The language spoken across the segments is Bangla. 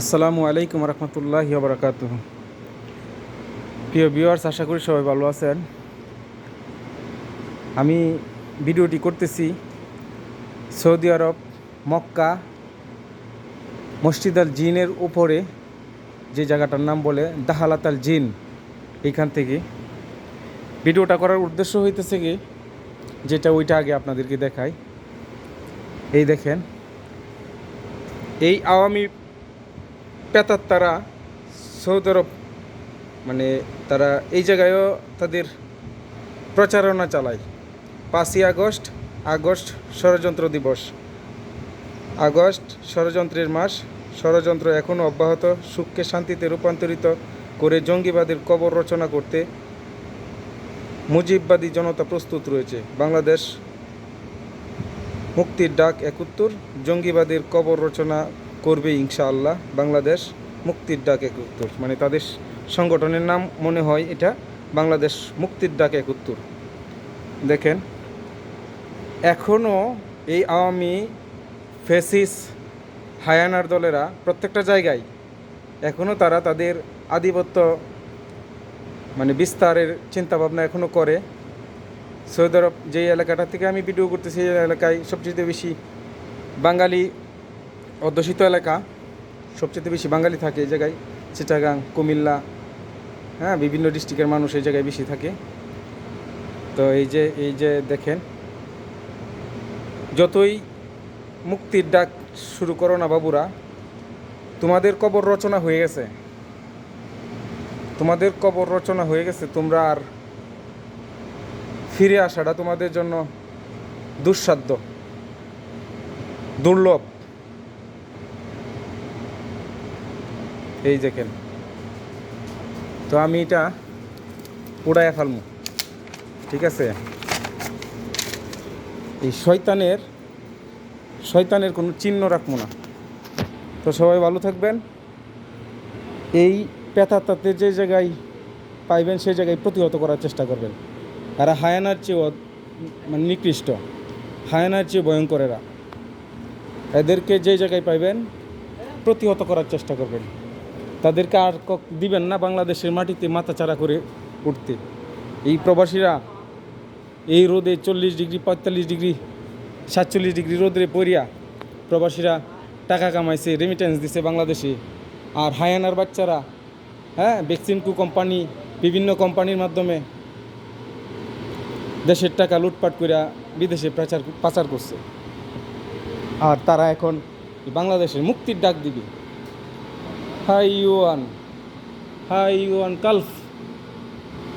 আসসালামু আলাইকুম রহমতুল্লাহ বারকাত প্রিয় ভিউয়ার্স, আশা করি সবাই ভালো আছেন। আমি ভিডিওটি করতেছি সৌদি আরব, মক্কা, মসজিদ আল জিনের উপরে, যে জায়গাটার নাম বলে দাহালাত আল জিন, এইখান থেকে। ভিডিওটা করার উদ্দেশ্য হইতেছে কি, যেটা ওইটা আগে আপনাদেরকে দেখাই। এই দেখেন, এই আওয়ামী পেতার তারা সৌদি আরব মানে তারা এই জায়গায়ও তাদের প্রচারণা চালায়। পাঁচই আগস্ট আগস্ট ষড়যন্ত্র দিবস। আগস্ট ষড়যন্ত্রের মাস, ষড়যন্ত্র এখনও অব্যাহত, সুখকে শান্তিতে রূপান্তরিত করে জঙ্গিবাদের কবর রচনা করতে মুজিববাদী জনতা প্রস্তুত রয়েছে। বাংলাদেশ মুক্তির ডাক একুত্তর, জঙ্গিবাদের কবর রচনা করবে ইনশাআল্লাহ। বাংলাদেশ মুক্তির ডাক একুত্তর। মানে তাদের সংগঠনের নাম মনে হয় এটা বাংলাদেশ মুক্তির ডাক একুত্তর। দেখেন এখনও এই আওয়ামী ফেসিস হায়ানার দলেরা প্রত্যেকটা জায়গায় এখনও তারা তাদের আধিপত্য মানে বিস্তারের চিন্তাভাবনা এখনও করে। সৌদি আরব যে এলাকাটা থেকে আমি ভিডিও করতেছি, এই এলাকায় সবচেয়ে বেশি বাঙালি অধ্যুষিত এলাকা, সবচেয়ে বেশি বাঙালি থাকে এই জায়গায়, চিটাগাং, কুমিল্লা হ্যাঁ বিভিন্ন ডিস্ট্রিক্টের মানুষ এই জায়গায় বেশি থাকে। তো এই যে এই যে দেখেন, যতই মুক্তির ডাক শুরু করো না বাবুরা, তোমাদের কবর রচনা হয়ে গেছে। তোমাদের কবর রচনা হয়ে গেছে, তোমরা আর ফিরে আসাটা তোমাদের জন্য দুঃসাধ্য, দুর্লভ। এই দেখেন। তো আমি এটা উড়াইয়া ফেলমু। ঠিক আছে? এই শয়তানের শয়তানের কোনো চিহ্ন রাখব না। তো সবাই ভালো থাকবেন। এই পেতাতাতে যে জায়গায় পাইবেন সেই জায়গায় প্রতিহত করার চেষ্টা করবেন। আর হায়ানার চেয়েও মানে নিকৃষ্ট। হায়ানার চেয়ে ভয়ঙ্কর এরা এদেরকে যে জায়গায় পাইবেন, প্রতিহত করার চেষ্টা করবেন। তাদেরকে আর দিবেন না বাংলাদেশের মাটিতে মাথাচাড়া করে উঠতে। এই প্রবাসীরা এই রোদে চল্লিশ ডিগ্রি, পঁয়তাল্লিশ ডিগ্রি, সাতচল্লিশ ডিগ্রি রোদে পড়িয়া প্রবাসীরা টাকা কামাইছে রেমিটেন্স দিছে বাংলাদেশে। আর হায়ানার বাচ্চারা হ্যাঁ ভ্যাকসিনকু কোম্পানি বিভিন্ন কোম্পানির মাধ্যমে দেশের টাকা লুটপাট করে বিদেশে প্রচার পাচার করছে। আর তারা এখন বাংলাদেশের মুক্তির ডাক দিবে। হাই হাইওয়ান হাই ইউয়ান কালফ।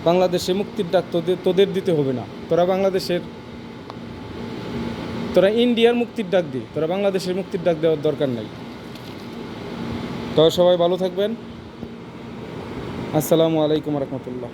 বাংলাদেশে মুক্তির ডাক তোদের তোদের দিতে হবে না। তোরা বাংলাদেশের তোরা ইন্ডিয়ার মুক্তির ডাক দি। তোরা বাংলাদেশের মুক্তির ডাক দেওয়ার দরকার নাই। তো সবাই ভালো থাকবেন। আসসালামু আলাইকুম রহমতুল্লাহ।